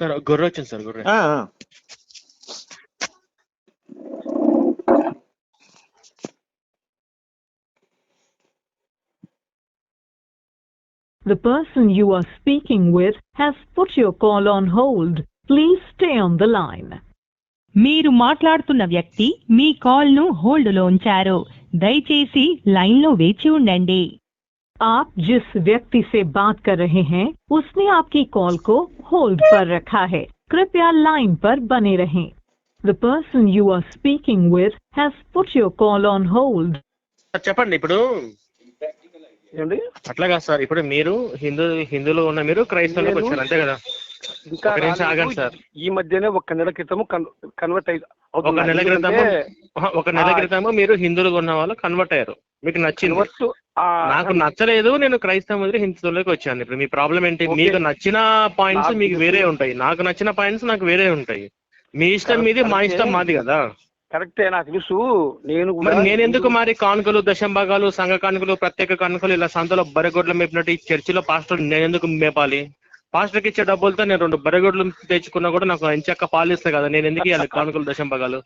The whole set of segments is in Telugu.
సార్ గొర్రె వచ్చింది సార్ గొర్రె. The person you are speaking with has put your call on hold. Please stay on the line. మీరు మాట్లాడుతున్న వ్యక్తి మీ కాల్ను హోల్డ్లో ఉంచారు దయచేసి లైన్లో వేచి ఉండండి आप जिस व्यक्ति से बात कर रहे हैं उसने आपकी कॉल को होल्ड पर रखा है कृपया लाइन पर बने रहें The person you are speaking with has put your call on hold. Sir చెప్పండి ఇప్పుడు ఏమండి అట్లా కాదు సార్ ఇప్పుడు మీరు హిందూ హిందువులు ఉన్న మీరు క్రైస్తవులకు నేను- వచ్చారు అంతే కదా ఇంకా ఒక నిమిషం రాలేదు. ఆగండి సార్. ఈ మధ్యనే ఒక నెల క్రితము కన్వర్ట్ అయి ఒక నెల క్రితము ఆహా, ఒక నెల ఆ. క్రితము మీరు హిందువులుగా ఉన్న వాళ్ళు కన్వర్ట్ అయ్యారు మీకు నచ్చింది. నాకు నచ్చలేదు నేను క్రైస్తవ వదిలి హిందువులోకి వచ్చాను. ఇప్పుడు మీ ప్రాబ్లం ఏంటి. మీకు నచ్చిన పాయింట్స్ మీకు వేరే. ఉంటాయి. నాకు నచ్చిన పాయింట్స్ నాకు వేరే ఉంటాయి. మీ ఇష్టం మీది మా. ఇష్టం మాది కదా? కరెక్టే నాకు తెలుసు. నేను నేను ఎందుకు మరి కానుకలు దశంభాగాలు సంఘ కానుకలు ప్రత్యేక కానుకలు ఇలా సంతలో బరగొడ్లు మేపినట్టు ఈ చర్చిలో పాస్టర్ నేను ఎందుకు మేపాలి? పాస్టర్కి ఇచ్చే డబ్బులతో నేను రెండు బరగొడ్లు తెచ్చుకున్నా కూడా నాకు ఎంచక్క పాలిస్తాయి కదా? నేను ఎందుకు ఇవ్వాలి కానుకలు దశంభాగాలు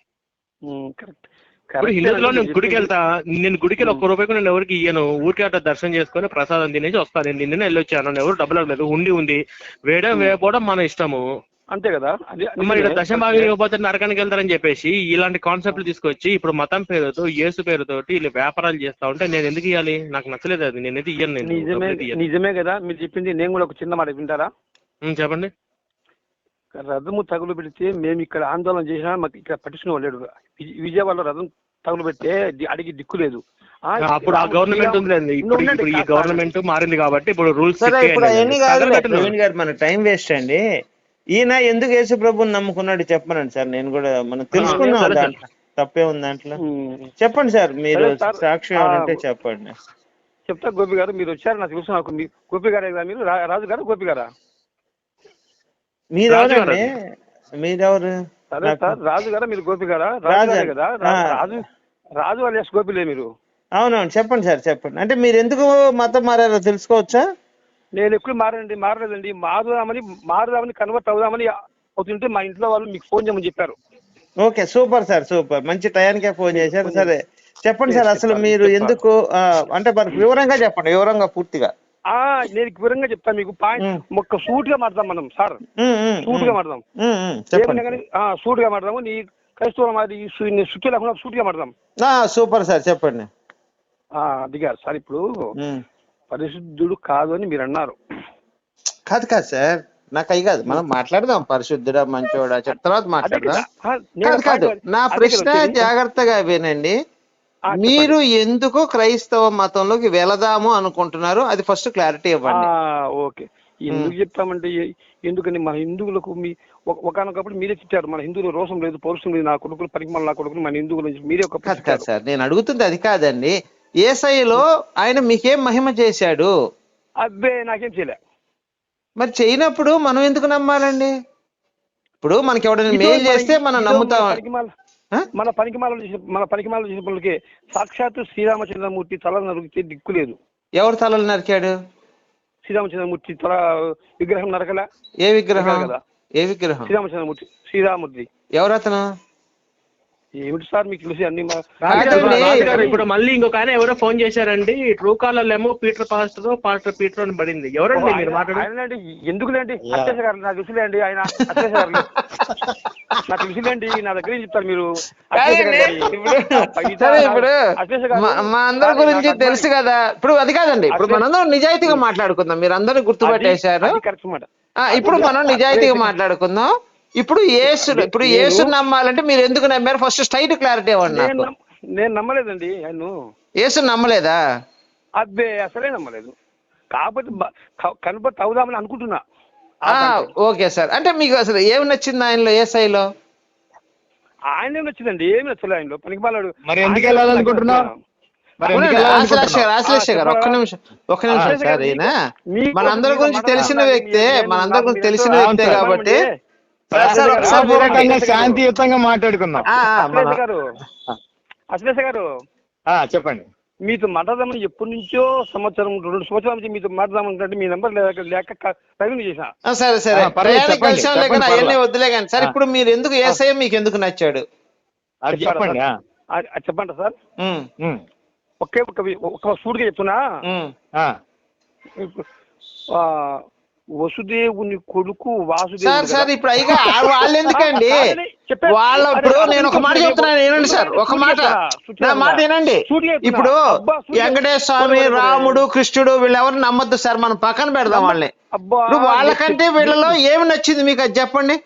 కరెక్టే. హిందువులో నేను గుడికి. వెళ్తా నేను గుడికి ఒక్క రూపాయి నేను ఎవరికి ఇయ్యను. ఊరికే అట్లా దర్శనం చేసుకొని ప్రసాదం తినేసి వస్తాను నేను నిన్న వెళ్ళొచ్చాను. ఎవరు డబ్బులు అడగలేదు. ఉండి ఉంది. వేయడం వేయకపోవడం మన ఇష్టము. అంతే కదా? మరి. దశభాగం ఇవ్వకపోతే నరకానికి వెళ్తారని చెప్పేసి ఇలాంటి కాన్సెప్ట్లు తీసుకొచ్చి ఇప్పుడు మతం పేరుతో యేసు పేరుతోటి వీళ్ళు వ్యాపారాలు చేస్తా ఉంటే నేను ఎందుకు ఇవ్వాలి నాకు నచ్చలేదు అది. నేనైతే ఇయ్యను నేను. నిజమే. నిజమే కదా? మీరు చెప్పింది నేను కూడా ఒక చిన్న మాట వింటారా? చెప్పండి. రథము తగులు పెడితే మేము ఇక్కడ ఆందోళన చేసినా మాకు ఇక్కడ పట్టించుకునే లేడు విజ- విజయవాడలో రథం తగులు పెడితే అడిగి దిక్కు లేదు. అప్పుడు ఆ గవర్నమెంట్ ఇప్పుడు ఇప్పుడు ఈ గవర్నమెంట్ మారింది కాబట్టి ఇప్పుడు రూల్స్ సరే ఇప్పుడు అవన్నీ కాదు ప్రవీణ్ గారు మన టైం వేస్ట్ అండి. ఈయన ఎందుకు యేసు ప్రభుని నమ్ముకున్నాడు చెప్పమనండి సార్ నేను కూడా మనం తెలుసుకున్నాం తప్పే ఉంది దాంట్లో. చెప్పండి సార్ మీరు. సాక్ష్యం ఆ, ఏమంటే చెప్పండి. చెప్తా గోపి గారు మీరు వచ్చారు నాకు తెలుసు నాకు గోపి గారే కదా మీరు? రా- రాజు గారు గోపి గారా? మీరెవరండి మీరెవరు? సరే నాకు- సార్ రాజు గారా మీరు గోపి గారా? రాజు కదా. రాజు రాజు అలియాస్ గోపిలే మీరు. అవునవును చెప్పండి సార్ చెప్పండి. అంటే మీరు ఎందుకు మతం మారారో తెలుసుకోవచ్చా? నేను ఎప్పుడు మారండి మారలేదండి. మారుదామని మారుదామని కన్వర్ట్ అవుదామని అవుతుంటే మా ఇంట్లో వాళ్ళు మీకు ఫోన్ చేయమని చెప్పారు. Okay super sir super. మంచి టయానికే ఫోన్ చేశారు. సరే చెప్పండి సార్ అసలు మీరు. ఎందుకు అంటే మనకు వివరంగా చెప్పండి వివరంగా పూర్తిగా. నేను వివరంగా చెప్తాను మీకు. పాయింట్. ఒక్క సూట్గా మాడదాం మనం సార్. సూట్. గా కానీ సూట్గా మాడదాము నీ క్రైస్తవ మాది సుఖి లేకుండా సూట్గా మాడదాం ఆ, సూపర్ సార్ చెప్పండి. అది కాదు సార్ ఇప్పుడు. పరిశుద్ధుడు కాదు అని మీరు అన్నారు. కాదు కాదు సార్ నాకు అయి కాదు. మనం మాట్లాడదాం. పరిశుద్ధుడా మంచోడా తర్వాత అదే మాట్లాడదాం. కదా. నా అదే ప్రశ్న. జాగ్రత్తగా వినండి. మీరు ఎందుకు క్రైస్తవ మతంలోకి వెళదాము అనుకుంటున్నారు అది ఫస్ట్ క్లారిటీ ఇవ్వండి. ఓకే. ఎందుకు చెప్తామంటే ఎందుకని మన హిందువులకు మీ ఒక- ఒకనొకప్పుడు మీరే చెప్పారు మన హిందువులు రోషం లేదు పౌరుషం లేదు నా కొడుకులు పరిమళ నా కొడుకులు మన హిందువుల నుంచి మీరే ఒక కాదు సార్ నేను అడుగుతుంది అది కాదండి. ఏసైలో ఆయన మీకేం మహిమ చేశాడు? అబ్బే నాకేం చేయలే. మరి చేయనప్పుడు మనం ఎందుకు నమ్మాలండి? ఇప్పుడు మనకి ఎవడైనా మేలు చేస్తే మనం నమ్ముతాం. మన పనికిమాల- ఆ? మన పనికిమాలలో చేసిన మన పనికిమాలలో చేసిన పనులకి సాక్షాత్తు శ్రీరామచంద్రమూర్తి తల నరికితే దిక్కు లేదు. ఎవరు తలలు నరికాడు? శ్రీరామచంద్రమూర్తి తల విగ్రహం నరకలా? ఏ విగ్రహం? కదా? ఏ విగ్రహం? శ్రీరామచంద్రమూర్తి శ్రీరామూర్తి. ఎవరతను? ఏమిటి సార్ మీకు తెలిసి అన్ని ఇప్పుడు మళ్ళీ ఇంకొక ఆయన ఎవరో ఫోన్ చేశారండి. ట్రూ కాలర్ ఏమో పీటర్ పాస్టర్ పాస్టర్ పీటర్ అని పడింది. ఎవరండి మీరు మాట్లాడు ఆయనండి ఎందుకులేండి? అత్యేష గారు నాకు తెలుసులేండి. ఆయన అత్యేష గారు. నాకు తెలుసులేండి నా దగ్గర చెప్తారు మీరు. ఇప్పుడు మా- అందరి గురించి తెలుసు కదా. ఇప్పుడు అది కాదండి. ఇప్పుడు మనందరం నిజాయితీగా మాట్లాడుకుందాం. మీరు అందరూ అది- గుర్తుపట్టేశారు. అది ఇప్పుడు మనం నిజాయితీగా మాట్లాడుకుందాం. ఇప్పుడు యేసు ఇప్పుడు యేసు నమ్మాలంటే మీరు ఎందుకు నమ్మారు? ఫస్ట్ స్ట్రైట్ క్లారిటీ ఇవ్వండి నేను నేను నమ్మలేదండి ఆయన యేసు నమ్మలేదా? అబ్బే అసలే నమ్మలేదు. కాకపోతే కనబడి అవుదామని అనుకుంటున్నా. Okay sir. అంటే మీకు అసలు ఏమి నచ్చింది ఆయనలో ఏసైలో ఆయన ఏం నచ్చిందండి? ఏమి నచ్చలేదు ఆయనలో. పనికి మాలాడు మరి ఎందుకు వెళ్ళాలనుకుంటున్నావు? ఒక్క నిమిషం ఒక్క నిమిషం సార్ ఈయన. మనందరి గురించి తెలిసిన వ్యక్తే మనందరి గురించి తెలిసిన వ్యక్తే. కాబట్టి శాంతియుతంగా మాట్లాడుకుందాం. గారు. అశ్లేష గారు. ఆ, చెప్పండి. మీతో మాట్లాడదామని ఎప్పటి నుంచో సంవత్సరం రెండు సంవత్సరాల నుంచి మీతో మాట్లాడదామంటే మీ నెంబర్ లేక లేక చేసిన ఆ, సరే సరే. ప్రయాణిక చెప్పండి, కానీ అవన్నీ. వద్దులే కానీ సార్. ఇప్పుడు మీరు ఎందుకు ఏసఐ మీకు ఎందుకు నచ్చాడు? అది చెప్పండి చెప్పండి సార్. ఒకే ఒక ఒక సూటిగా చెప్తున్నా. వసుదేవుని కొడుకు వాసుదేవుడు సార్. ఇప్పుడు అయ్యా వాళ్ళు ఎందుకండి వాళ్ళ ఇప్పుడు నేను ఒక మాట చెప్తున్నాను వినండి సార్. ఒక మాట. నా మాట చెప్తున్నా. ఇప్పుడు వెంకటేశ్వర స్వామి. రాముడు కృష్ణుడు వీళ్ళెవరు నమ్మొద్దు సార్. మనం పక్కన పెడదాం వాళ్ళని. వాళ్ళకంటే వీళ్ళలో ఏమి నచ్చింది మీకు అది చెప్పండి?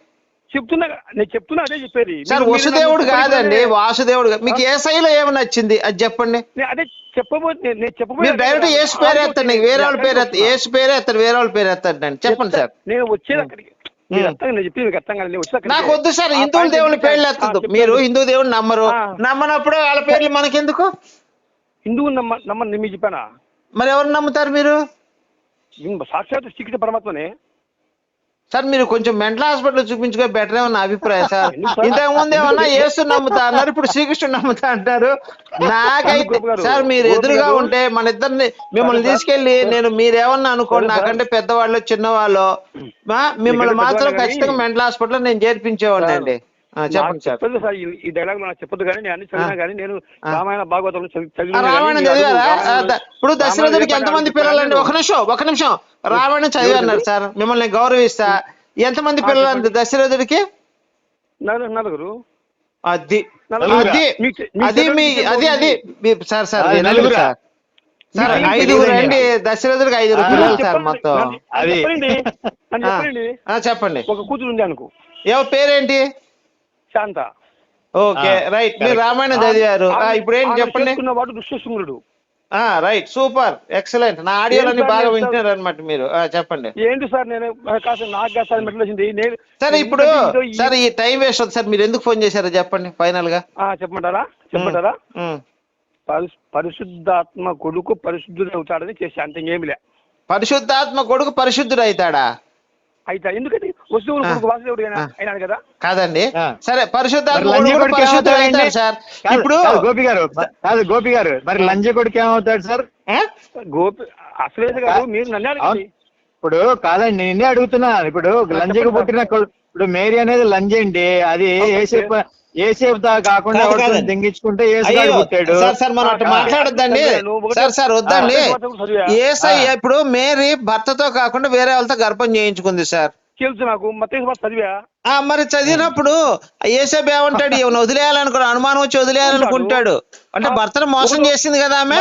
చెప్తున్నా నేను చెప్తున్నా అదే చెప్పేది. సార్ వసుదేవుడు కాదండి. వాసుదేవుడు. మీకు ఏ శైలిలో ఏమి నచ్చింది? అది చెప్పండి. అదే చెప్పబోతు నేను- చెప్పబోయే మీరు డైరెక్ట్ ఏసు పేరు ఎత్తండి వేరే వాళ్ళ పేరు ఎత్త. ఏసు పేరు ఎత్తారు వేరే వాళ్ళ పేరు ఎత్తండి చెప్పండి సార్. నేను వచ్చేది అక్కడికి. నాకు వద్దు సార్ హిందువుల దేవుని పేర్లు చెప్తాను. మీరు హిందూ దేవుని నమ్మరు. నమ్మనప్పుడు వాళ్ళ పేర్లు మనకెందుకు? హిందువు నమ్మ నమ్మని మీకు చెప్పానా? మరి ఎవరు నమ్ముతారు మీరు? సాక్షాత్ శ్రీకృష్ణ పరమాత్మనే. సార్ మీరు కొంచెం మెంటల్ హాస్పిటల్ చూపించుకో బెటర్ ఏమో నా అభిప్రాయం సార్? ఇంతకు ముందు ఏమన్నా యేసు నమ్ముతా అన్నారు ఇప్పుడు శ్రీకృష్ణుడు నమ్ముతా అంటారు నాకైతే సార్ మీరు ఎదురుగా. ఉంటే మన ఇద్దరిని మిమ్మల్ని తీసుకెళ్ళి నేను మీరేమన్నా అనుకోండి. నాకంటే పెద్దవాళ్ళు చిన్నవాళ్ళు మిమ్మల్ని మాత్రం ఖచ్చితంగా మెంటల్ హాస్పిటల్ నేను చేర్పించేవాడిని అండి చెప్పండి సార్. చెప్పదు సార్. ఈ- డైలాగ్ నాకు చెప్పొద్దు కానీ నేను అన్ని చదివినా కానీ నేను. రామాయణ భాగవతం చదివి- రామాయణం చదివారా? ఇప్పుడు దశరథుడికి ఎంతమంది పిల్లలండి. ఒక నిమిషం ఒక నిమిషం. రామాయణం చదివన్నారు సార్. మిమ్మల్ని గౌరవిస్తా. ఎంతమంది చెప్పండి. దశరథుడికి? నలుగురు- అది. నలుగురు. అది. అది మీ అది అది. మీ- సార్ సార్ నలుగురా? సార్. సార్ ఐదుగురు. అండి దశరథుడికి ఐదుగురు పిల్లలు సార్ చెప్పండి, మొత్తం. చెప్పండి. ఒక కూతురు ఉంది అనుకో. ఎవరి పేరేంటి? శాంత. Okay right. మీరు. రామాయణం చదివారు. ఆ, ఇప్పుడు ఏంటి చెప్పండి? వాడు దుష్టశృంగుడు ఆ రైట్. సూపర్. ఎక్సలెంట్. నా ఆడియోలన్నీ సార్ బాగా నేను వింటున్నారు అనమాట మీరు. చెప్పండి. ఏంటి సార్ నేను కాస్త నాకు కాస్త అది మెట్లు వచ్చింది. నేను సరే ఇప్పుడు సరే ఈ టైం వేస్ట్ అవుతుంది సార్. మీరు ఎందుకు ఫోన్ చేశారో చెప్పండి ఫైనల్గా ఆ, చెప్పమంటారా? చెప్పమంటారా? పరిశుద్ధాత్మ కొడుకు పరిశుద్ధుడు అవుతాడని చేసి అంత ఇంకేమిలే పరిశుద్ధాత్మ కొడుకు పరిశుద్ధుడు అవుతాడా అయితే ఎందుకని కొడుకు వాసుదేవుడు. అయినాడు కదా? కాదండి. సరే పరిశుద్ధాత్మ సార్? ఇప్పుడు గోపి గారు కాదు గోపి గారు మరి లంజ కొడుకు ఏమవుతాడు సార్? గోపి అసలేదు గారు మీరు నన్ను అడగండి. ఇప్పుడు కాదండి నిన్నే అడుగుతున్నాను ఇప్పుడు లంజకు పుట్టిన ఇప్పుడు మేరీ అనేది లంజ అండి. అది ఏసేపు ఏసేపు దా కాకుండా. దింగించుకుంటే ఏసుగాడు పుట్టాడు. సార్ సార్ మనం అట్లా మాట్లాడొద్దండి. సార్ సార్ వద్దండి. ఏసై. ఇప్పుడు మేరీ భర్తతో కాకుండా వేరే వాళ్ళతో గర్భం చేయించుకుంది సార్. తెలుసు నాకు మత్తయి చదివా? ఆ మరి చదివినప్పుడు ఏసేపు ఏమంటాడు ఏమైనా వదిలేయాలనుకో అనుమానం వచ్చి వదిలేయాలనుకుంటాడు. అంటే భర్తను మోసం చేసింది కదా ఆమె?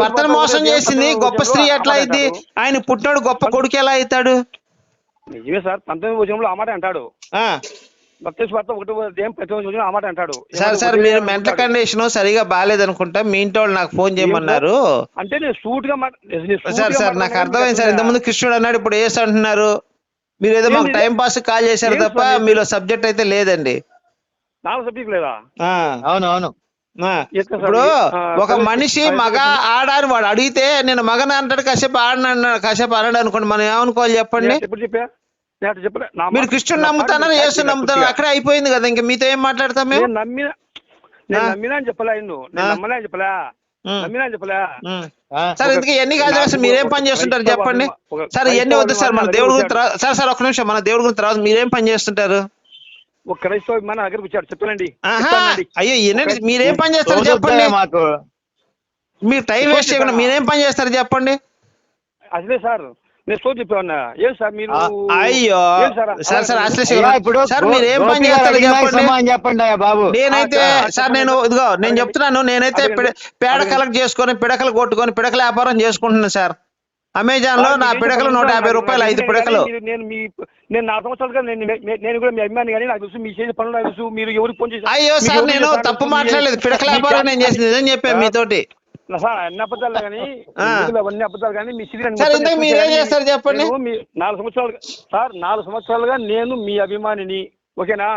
భర్తను మోసం చేసింది గొప్ప స్త్రీ ఎట్లా అయింది. ఆయన పుట్టినాడు గొప్ప కొడుకు ఎలా అవుతాడు? నిజమే సార్ పంతొమ్మిది వచనంలో ఆ మాట అంటాడు. మత్తయి వార్త ఒకటి ఉదయం ప్రతి వచనం ఆ మాట అంటాడు. సార్ సార్ మీరు. మెంటల్ కండిషన్ సరిగా బాగాలేదనుకుంటా మీ ఇంటి వాళ్ళు నాకు ఫోన్ చేయమన్నారు. అంటే నేను సూట్గా సార్ సార్ నాకు అర్థమైంది సార్. ఇంతకుముందు కృష్ణుడు అన్నాడు ఇప్పుడు ఏసు అంటున్నారు. మీరు ఏదో మాకు? టైం పాస్ కాల్ చేశారు తప్ప? మీలో సబ్జెక్ట్ అయితే లేదండి. నాలుగు సబ్జెక్ట్ లేదా? అవును అవును ఇప్పుడు ఒక మనిషి మగ. ఆడ అని వాడు అడిగితే నేను మగన అంటాడు కాసేపు ఆడన కాసేపు అనడు అనుకోండి మనం ఏమనుకోవాలి చెప్పండి? నేను చెప్పలే. మీరు మాట- కృష్ణుడు నా మాట నమ్ముతానని యేసు నమ్ముతాను? అక్కడే అయిపోయింది కదా ఇంకా మీతో ఏం మాట్లాడతాం మేము? నేను నమ్మిన నేను. నమ్మినా అని చెప్పలే నేను. నమ్మలే అని చెప్పలే. నమ్మినా అని చెప్పలే. సార్ ఇందుకు ఎన్ని కాదు అసలు మీరేం పని చేస్తుంటారు చెప్పండి. సార్ క్రైస్తవ వద్దు సార్ మన దేవుడి గురించి తర్వాత సార్ సార్ ఒక నిమిషం మన దేవుడి గురించి తర్వాత మీరేం పని చేస్తుంటారు? ఒక క్రైస్తవ మన దగ్గరకు వచ్చాడు చెప్తానండి. అయ్యో ఏంటండి మీరేం పని చేస్తారు చెప్పండి. మాకు? మీరు టైం వేస్ట్ చేయకుండా మీరేం పని చేస్తారు చెప్పండి? అసలే సార్ నేను స్టోర్ చెప్పేవన్నా ఏం సార్ మీరు? అయ్యో. సార్? సార్ అయ్యా, ఇప్పుడు? సార్ మీరు ఏం పని చేస్తారు చెప్పండి. చెప్పండి బాబు. నేనైతే సార్. నేను ఇదిగో నేను. చెప్తున్నాను. నేనైతే. పిడ-. కలెక్ట్ చేసుకొని పిడకలు కొట్టుకొని పిడకల వ్యాపారం చేసుకుంటున్నాను సార్. అమెజాన్లో నా పిడకలు నూట యాభై రూపాయలు ఐదు పిడకలు. నేను మీ నేను నాలుగు సంవత్సరాలుగా నేను నే- నేను కూడా మీ అభిమాని కానీ నాకు తెలుసు మీ చేసే పనులు నాకు తెలుసు మీరు ఎవరికి ఫోన్ చేసి అయ్యో సార్ నేను? తప్పు మాట్లాడలేదు. పిడకల వ్యాపారం నేను చేసింది నిజం చెప్పాను మీతోటి. నా అన్ని అబద్ధాలు కానీ అవన్నీ అబద్ధాలు కానీ మీ సిరి సార్, ఇంతకు మీరు ఏం చేస్తారు చెప్పండి? నాలుగు సంవత్సరాలుగా సార్ నాలుగు సంవత్సరాలుగా నేను మీ అభిమానిని ఓకేనా?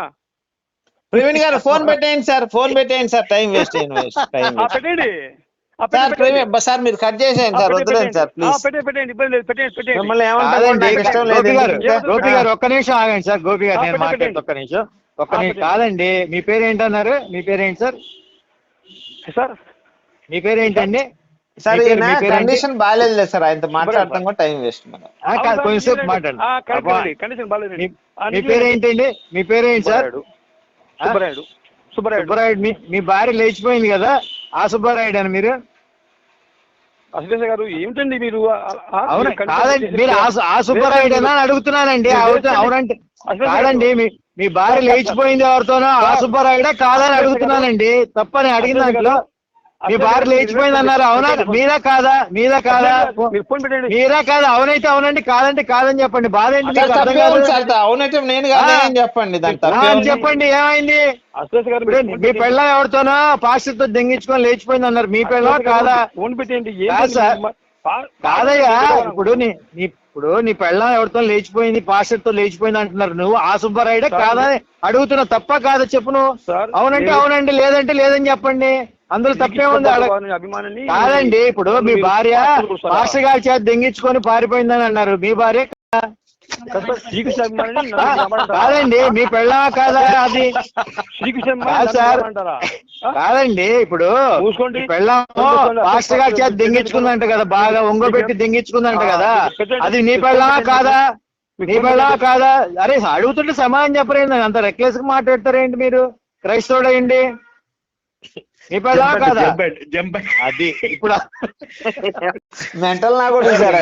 ప్రవీణ్ గారు ఫోన్ పెట్టేయండి సార్ ఫోన్ పెట్టేయండి sir time waste waste time ఆ, పెట్టండి సార్. ప్రవీణ్ సార్ మీరు కట్ చేసేయండి సార్ వద్దులేండి సార్ ఆ, ప్లీజ్ పెట్టండి ఇబ్బంది లేదు పెట్టండి పెట్టండి మిమ్మల్ని ఏమంటారు కాదండి నాకు ఇష్టం లేదు గోపి గారు ఎందుకంటే- గోపి గారు ఒక్క నిమిషం ఆగండి సార్ గోపి గారు నేను మాట్లాడుతూ ఒక్క నిమిషం. ఒక్క నిమిషం. కాదండి మీ పేరు ఏంటన్నారు మీ పేరు ఏంటి సార్? సార్ మీ పేరు ఏంటండి సార్ ఈయన? కండిషన్ బాగాలేదు సార్. ఆయనతో మాట్లాడటం కూడా టైం వేస్ట్ మనం. ఆ, కాదు, కొంచెంసేపు మాట్లాడు అబ్బా, కండిషన్ బాగాలేదు. మీ- పేరు ఏంటండి మీ పేరు ఏంటి సార్? సుబ్బరాయుడు. సుబ్బరాయుడు. సుబ్బరాయుడు. మీ మీ భార్య లేచిపోయింది కదా? ఆ సుబ్బారాయుడు అని మీరు? అశ్లేష గారు ఏమిటండి మీరు? అవును మీరు కాదండి. మీరు ఆ సు- ఆ సుబ్బారాయుడేనా అని అడుగుతున్నానండి. అవును అవునంటే కాదండి మీ మీ భార్య లేచిపోయింది ఎవరితోనో ఆ సుబ్బారాయుడా కాదని అడుగుతున్నానండి. తప్పని అడిగిన దాంట్లో మీ భార్య లేచిపోయింది అన్నారు అవునా? మీరా కాదా? మీరా కాదా? మీరు ఫోన్ పెట్టండి. మీరా కాదా? అవునైతే అవునండి కాదంటే కాదని చెప్పండి. బాధ ఏంటి అవునైతే నేను చెప్పండి. చెప్పండి ఏమైంది? మీ పెళ్ళ ఎవరితోనో పాస్టర్తో దెంగించుకొని లేచిపోయింది అన్నారు మీ పెళ్ళ కాదా? ఫోన్ పెట్టండి. కాదయ్యా ఇప్పుడు నీ ఇప్పుడు నీ పెళ్ళం ఎవరితో లేచిపోయింది? పాస్టర్తో లేచిపోయింది అంటున్నారు. నువ్వు ఆ సుబ్బారాయుడే కాదా అని అడుగుతున్నా తప్ప కాదా చెప్పు నువ్వు? అవునంటే అవునండి లేదంటే లేదని చెప్పండి. అందులో తప్పే ఉంది కాదండి ఇప్పుడు మీ భార్య పాస్టర్ గారి చేత దెంగించుకొని పారిపోయిందని అన్నారు. మీ భార్య? శ్రీకృష్ణ? కాదండి మీ పెళ్ళమా కాదా అది? శ్రీకృష్ణ సార్. కాదండి ఇప్పుడు మూసుకోండి. ఈ పెళ్ళాము పాస్టర్ గారి చేత దెంగించుకుందంట కదా బాగా ఒంగోబెట్టి దెంగించుకుందంట కదా. అది నీ పెళ్ళామా కాదా? నీ పెళ్ళామా కాదా? అరే అడుగుతుంటే సమాధానం చెప్పరేంది అంత రెక్లెస్గా మాట్లాడతారేంటి మీరు? క్రైస్తవుడు అయ్యండి అది. ఇప్పుడు మెంటల్ నా కూడా సార్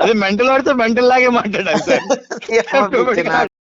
అది మెంటల్ పడితే మెంటల్ లాగే మాట్లాడాలి సార్.